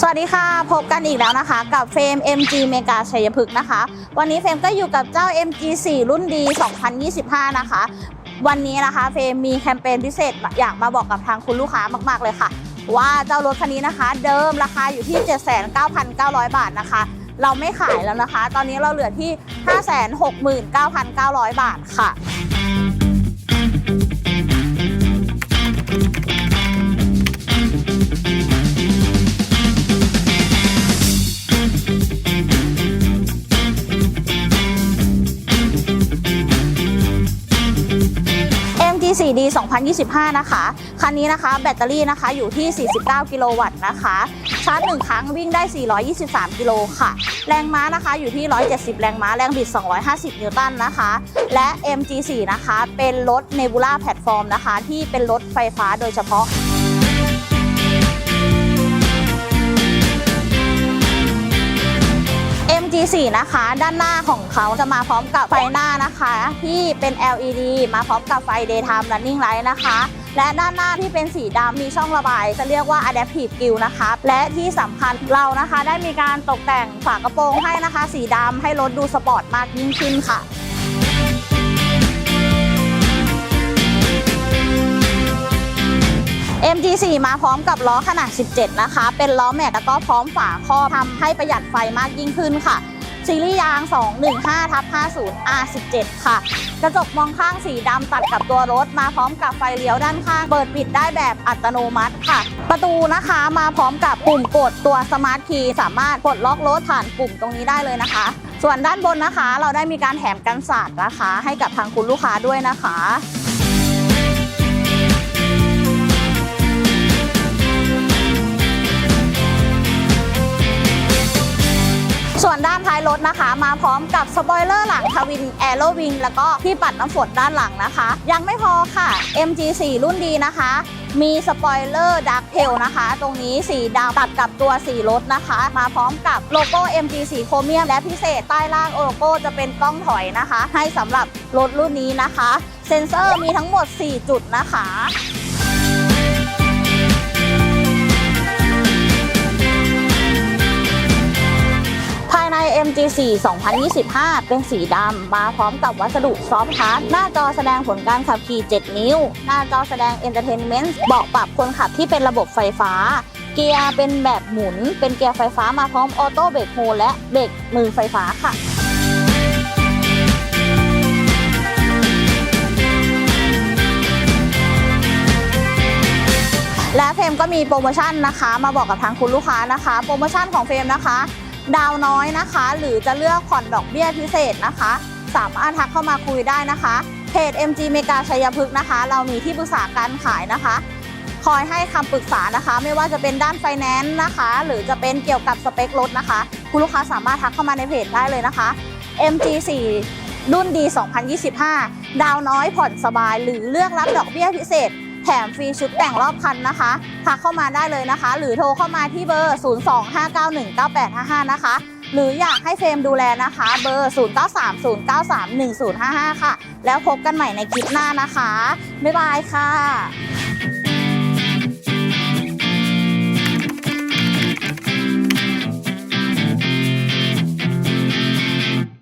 สวัสดีค่ะพบกันอีกแล้วนะคะ กับเฟรม MG เมกาชัยพฤกษ์นะคะ วันนี้เฟรมก็อยู่กับเจ้า MG 4 รุ่นดี 2025 นะคะ วันนี้นะคะเฟรมมีแคมเปญพิเศษอยากมาบอกกับทางคุณลูกค้ามาก ๆ เลยค่ะ ว่าเจ้ารถคันนี้นะคะ เดิมราคาอยู่ที่ 79,900 บาทนะคะ เราไม่ขายแล้วนะคะ ตอนนี้เราเหลือที่ 569,900 บาทค่ะ 4D 2025 นะคะ คันนี้นะคะแบตเตอรี่นะคะอยู่ที่ 49 กิโลวัตต์นะคะ ชาร์จ 1 ครั้งวิ่งได้ 423 กิโลค่ะ แรงม้านะคะอยู่ที่ 170 แรงม้า แรงบิด 250 นิวตันนะคะ และ MG4 นะคะ เป็นรถ Nebula Platform นะคะ ที่เป็นรถไฟฟ้าโดยเฉพาะ 4 นะคะ ด้านหน้าของเขาจะมาพร้อมกับไฟหน้านะคะ ที่เป็น LED มาพร้อมกับไฟ Daytime Running Light นะคะ และด้านหน้าที่เป็นสีดำมีช่องระบาย จะเรียกว่า Adaptive Grille นะคะ และที่สำคัญเรานะคะ ได้มีการตกแต่งฝากระโปรงให้นะคะ สีดำให้รถดูสปอร์ตมากยิ่งขึ้นค่ะ MG4 มาพร้อมกับล้อขนาด 17 นะคะ เป็นล้อแม็กแล้วก็พร้อมฝาครอบทำให้ประหยัดไฟมากยิ่งขึ้นค่ะ ซีรีส์ยาง 215ทับ50 R17 ค่ะ กระจกมองข้างสีดำตัดกับตัวรถ มาพร้อมกับไฟเลี้ยวด้านข้าง เปิดปิดได้แบบอัตโนมัติค่ะ ประตูนะคะมาพร้อมกับปุ่มกดตัวสมาร์ทคีย์สามารถกดล็อกรถผ่านปุ่มตรงนี้ได้เลยนะคะ ส่วนด้านบนนะคะ เราได้มีการแถมกันศาสตร์นะคะ ให้กับทางคุณลูกค้าด้วยนะคะ ส่วนด้านท้ายรถนะคะ มาพร้อมกับสปอยเลอร์หลังทวินแอโรวิงแล้วก็ที่ปัดน้ำฝนด้านหลังนะคะ ยังไม่พอค่ะ MG4 รุ่นดีนะคะ มีสปอยเลอร์ดักเทลนะคะ ตรงนี้สีดำตัดกับตัวสีรถนะคะ มาพร้อมกับโลโก้ MG4 โครเมียมและพิเศษใต้ล่างโลโก้จะเป็นกล้องถอยนะคะ ให้สำหรับรถรุ่นนี้นะคะ เซ็นเซอร์มีทั้งหมด 4 จุดนะคะ G4 2025 เป็นสีดำ มาพร้อมกับวัสดุซอฟท์ทัชหน้าจอแสดงผลการขับขี่ 7 นิ้ว หน้าจอแสดง Entertainment เบาะปรับคนขับที่เป็นระบบไฟฟ้า เกียร์เป็นแบบหมุน เป็นเกียร์ไฟฟ้ามาพร้อมออโต้เบรกโฮและเบรกมือไฟฟ้าค่ะและเฟรมก็มีโปรโมชั่นนะคะ มาบอกกับทางคุณลูกค้านะคะ โปรโมชั่นของเฟรมนะคะ ดาวน้อยนะคะ หรือจะเลือกผ่อนดอกเบี้ยพิเศษนะคะ สามารถทักเข้ามาคุยได้นะคะเพจ MG เมกาชัยพฤกษ์นะคะ เรามีที่ปรึกษาการขายนะคะ คอยให้คำปรึกษานะคะ ไม่ว่าจะเป็นด้านไฟแนนซ์นะคะ หรือจะเป็นเกี่ยวกับสเปครถนะคะ คุณลูกค้าสามารถทักเข้ามาในเพจได้เลยนะคะ MG4 รุ่นดี 2025 ดาวน้อยผ่อนสบาย หรือเลือกรับดอกเบี้ยพิเศษ แถมฟรีชุดแต่งรอบคันนะคะทักเข้ามาได้เลยนะคะ หรือโทรเข้ามาที่เบอร์ 025919855 นะคะ หรืออยากให้เฟรมดูแลนะคะ เบอร์ 0930931055 ค่ะ แล้วพบกันใหม่ในคลิปหน้านะคะ บ๊ายบายค่ะ